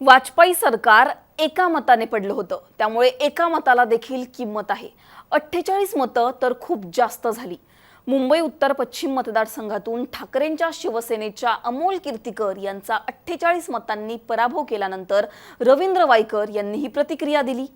वाजपेयी सरकार एका मताने पडलं होतं. त्यामुळे एका मताला देखील किंमत आहे. अठ्ठेचाळीस मतं तर खूप जास्त झाली. मुंबई उत्तर पश्चिम मतदारसंघातून ठाकरेंच्या शिवसेनेच्या अमोल कीर्तीकर यांचा अठ्ठेचाळीस मतांनी पराभव केल्यानंतर रवींद्र वायकर यांनी ही प्रतिक्रिया दिली.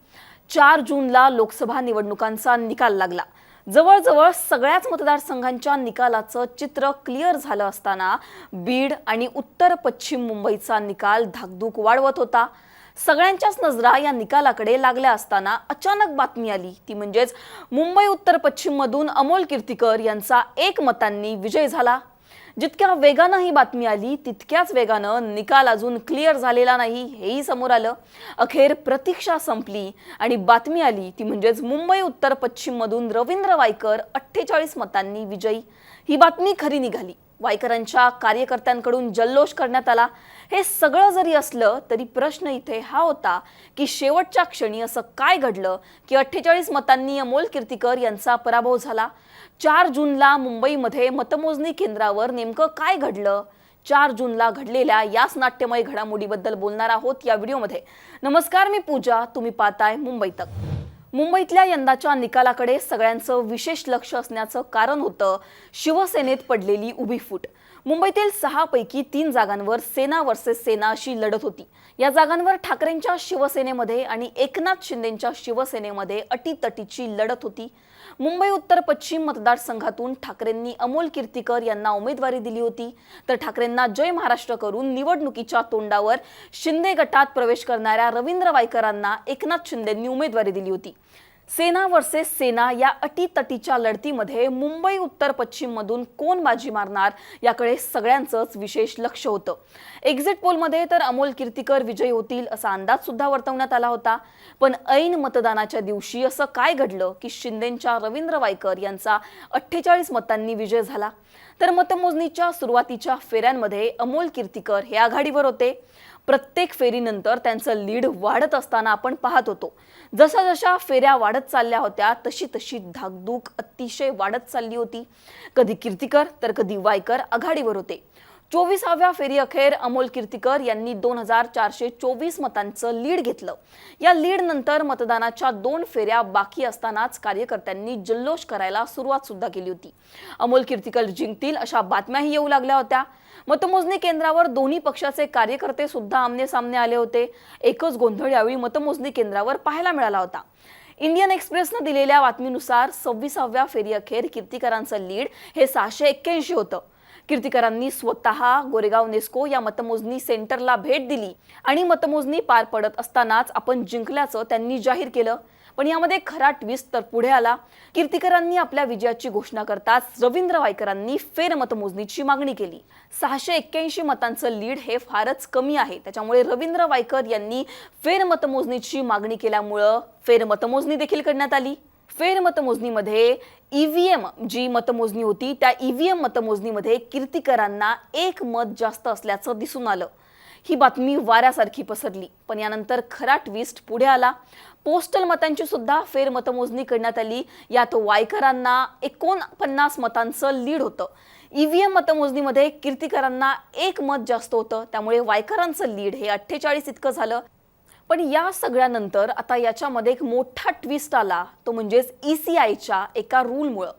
चार जूनला लोकसभा निवडणुकांचा निकाल लागला. जवळजवळ सगळ्याच मतदारसंघांच्या निकालाचं चित्र क्लिअर झालं असताना बीड आणि उत्तर पश्चिम मुंबईचा निकाल धाकधूक वाढवत होता. सगळ्यांच्याच नजरा या निकालाकडे लागल्या असताना अचानक बातमी आली. ती म्हणजेच मुंबई उत्तर पश्चिममधून अमोल कीर्तीकर यांचा एक मतांनी विजय झाला. जितक्या वेगानं ही बातमी आली तितक्याच वेगानं निकाल अजून क्लिअर झालेला नाही हेही समोर आलं. अखेर प्रतीक्षा संपली आणि बातमी आली ती म्हणजेच मुंबई उत्तर पश्चिम मधून रवींद्र वायकर अठ्ठेचाळीस मतांनी विजयी. ही बातमी खरी निघाली. वायकरांच्या कार्यकर्त्यांकडून जल्लोष करण्यात आला. हे सगळं जरी असलं तरी प्रश्न इथे हा होता की शेवटच्या क्षणी असं काय घडलं की अठ्ठेचाळीस मतांनी अमोल कीर्तीकर यांचा पराभव झाला? चार जूनला मुंबईमध्ये मतमोजणी केंद्रावर नेमकं काय घडलं? चार जूनला घडलेल्या याच नाट्यमय घडामोडीबद्दल बोलणार आहोत या व्हिडिओमध्ये. नमस्कार मी पूजा. तुम्ही पाहताय मुंबई तक. मुंबईतल्या यंदाच्या निकालाकडे सगळ्यांचं विशेष लक्ष असण्याचं कारण होतं शिवसेनेत पडलेली उभी फूट. मुंबईतील सहा पैकी तीन जागांवर सेना वर्सेस सेना अशी लढत होती. या जागांवर ठाकरेंच्या शिवसेनेमध्ये आणि एकनाथ शिंदेच्या शिवसेनेमध्ये अटीतटीची लढत होती. मुंबई उत्तर पश्चिम मतदारसंघातून ठाकरेंनी अमोल कीर्तीकर यांना उमेदवारी दिली होती. तर ठाकरेंना जय महाराष्ट्र करून निवडणुकीच्या तोंडावर शिंदे गटात प्रवेश करणाऱ्या रवींद्र वायकरांना एकनाथ शिंदेंनी उमेदवारी दिली होती. सेना वर्सेस सेना या अटीतटीच्या लढतीमध्ये मुंबई उत्तर पश्चिम मधून कोण बाजी मारणार याकडे सगळ्यांचंच विशेष लक्ष होतं. एक्झिट पोलमध्ये तर अमोल कीर्तीकर विजयी होतील असा अंदाज सुद्धा वर्तवण्यात आला होता. पण ऐन मतदानाच्या दिवशी असं काय घडलं की शिंदेंच्या रवींद्र वायकर यांचा अठ्ठेचाळीस मतांनी विजय झाला? तर मतमोजणीच्या सुरुवातीच्या फेऱ्यांमध्ये अमोल कीर्तीकर हे आघाडीवर होते. प्रत्येक फेरीनंतर त्यांचं लीड वाढत असताना आपण पाहत होतो. जशा जशा फेऱ्या वाढत चालल्या होत्या तशी तशी धाकधूक अतिशय वाढत चालली होती. कधी कीर्तीकर तर कधी वायकर आघाडीवर होते. चोवीसाव्या फेरी अखेर अमोल कीर्तीकर यांनी दोन हजार चारशे चोवीस मतांचं लीड घेतलं. या लीड नंतर मतदानाच्या दोन फेऱ्या बाकी असतानाच कार्यकर्त्यांनी जल्लोष करायला सुरुवात सुद्धा केली होती. अमोल कीर्तीकर जिंकतील अशा बातम्याही येऊ लागल्या होत्या. मतमोजणी केंद्रावर दोन्ही पक्षाचे कार्यकर्ते सुद्धा आमने सामने आले होते. एकच गोंधळ यावेळी मतमोजणी केंद्रावर पाहायला मिळाला होता. इंडियन एक्सप्रेसनं दिलेल्या बातमीनुसार सव्वीसाव्या फेरी अखेर कीर्तीकरांचं लीड हे सहाशे एक्क्याऐंशी होतं. कीर्तिकरांनी स्वतः गोरेगाव नेस्को या मतमोजणी सेंटरला भेट दिली आणि मतमोजणी पार पडत असतानाच आपण जिंकल्याचं त्यांनी जाहीर केलं. पण यामध्ये खरा ट्विस्ट तर पुढे आला. कीर्तिकरांनी आपल्या विजयाची घोषणा करताच रवींद्र वायकरांनी फेर मतमोजणीची मागणी केली. सहाशे एक्क्याऐंशी मतांचं लीड हे फारच कमी आहे. त्याच्यामुळे रवींद्र वायकर यांनी फेर मतमोजणीची मागणी केल्यामुळं फेर मतमोजणी देखील करण्यात आली. फेर ईव्हीएम जी मतमोजणी होती त्या ईव्हीएम मतमोजणीमध्ये कीर्तीकरांना एक मत जास्त असल्याचं दिसून आलं. ही बातमी वाऱ्यासारखी पसरली. पण यानंतर खरा ट्विस्ट पुढे आला. पोस्टल मतांची सुद्धा फेरमतमोजणी करण्यात आली. यात वायकरांना एकोणपन्नास मतांचं लीड होतं. ईव्हीएम मतमोजणीमध्ये कीर्तीकरांना एक मत जास्त होतं. त्यामुळे वायकरांचं लीड हे अठ्ठेचाळीस इतकं झालं. पण या सगळ्यानंतर आता याच्यामध्ये एक मोठा ट्विस्ट आला तो म्हणजेच ई सी आयच्या एका रूलमुळं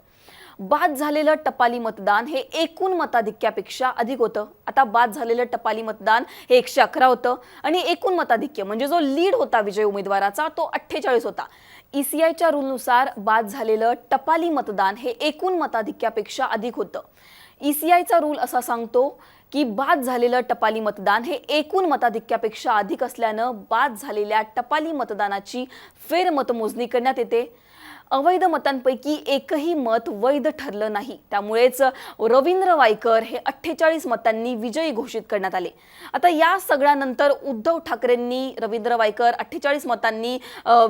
बाद झालेलं टपाली मतदान हे एकूण मताधिक्यापेक्षा अधिक होतं. आता बाद झालेलं टपाली मतदान हे एकशे अकरा होतं आणि एकूण मताधिक्य म्हणजे जो लीड होता विजय उमेदवाराचा तो अठ्ठेचाळीस होता. ई सी आयच्या रूलनुसार बाद झालेलं टपाली मतदान हे एकूण मताधिक्यापेक्षा अधिक होतं. ई सी आयचा रूल असा सांगतो की बाद झालेलं टपाली मतदान हे एकूण मताधिक्यापेक्षा अधिक असल्यानं बाद झालेल्या टपाली मतदानाची फेरमतमोजणी करण्यात येते. अवैध मतांपैकी एकही मत वैध ठरलं नाही. त्यामुळेच रवींद्र वायकर हे अठ्ठेचाळीस मतांनी विजयी घोषित करण्यात आले. आता या सगळ्यानंतर उद्धव ठाकरेंनी रवींद्र वायकर अठ्ठेचाळीस मतांनी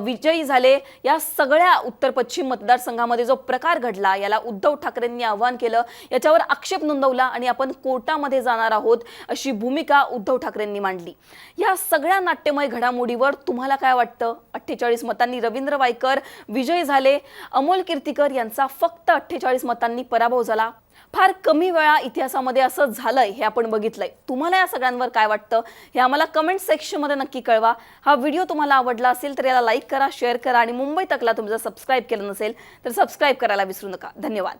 विजयी झाले. या सगळ्या उत्तर पश्चिम मतदारसंघामध्ये जो प्रकार घडला याला उद्धव ठाकरेंनी आव्हान केलं याच्यावर आक्षेप नोंदवला आणि आपण कोर्टामध्ये जाणार आहोत अशी भूमिका उद्धव ठाकरेंनी मांडली. या सगळ्या नाट्यमय घडामोडीवर तुम्हाला काय वाटतं? अठ्ठेचाळीस मतांनी रवींद्र वायकर विजयी झाले अमोल कीर्तीकर यांचा फक्त अठ्ठेचाळीस मतांनी पराभव झाला. फार कमी वेळा इतिहासामध्ये असं झालंय हे आपण बघितलंय. तुम्हाला या सगळ्यांवर काय वाटतं? हे आम्हाला कमेंट सेक्शनमध्ये नक्की कळवा. हा व्हिडिओ तुम्हाला आवडला असेल तर याला लाईक करा शेअर करा आणि मुंबई तकला तुम्ही जर सबस्क्राईब केलं नसेल तर सबस्क्राईब करायला विसरू नका. धन्यवाद.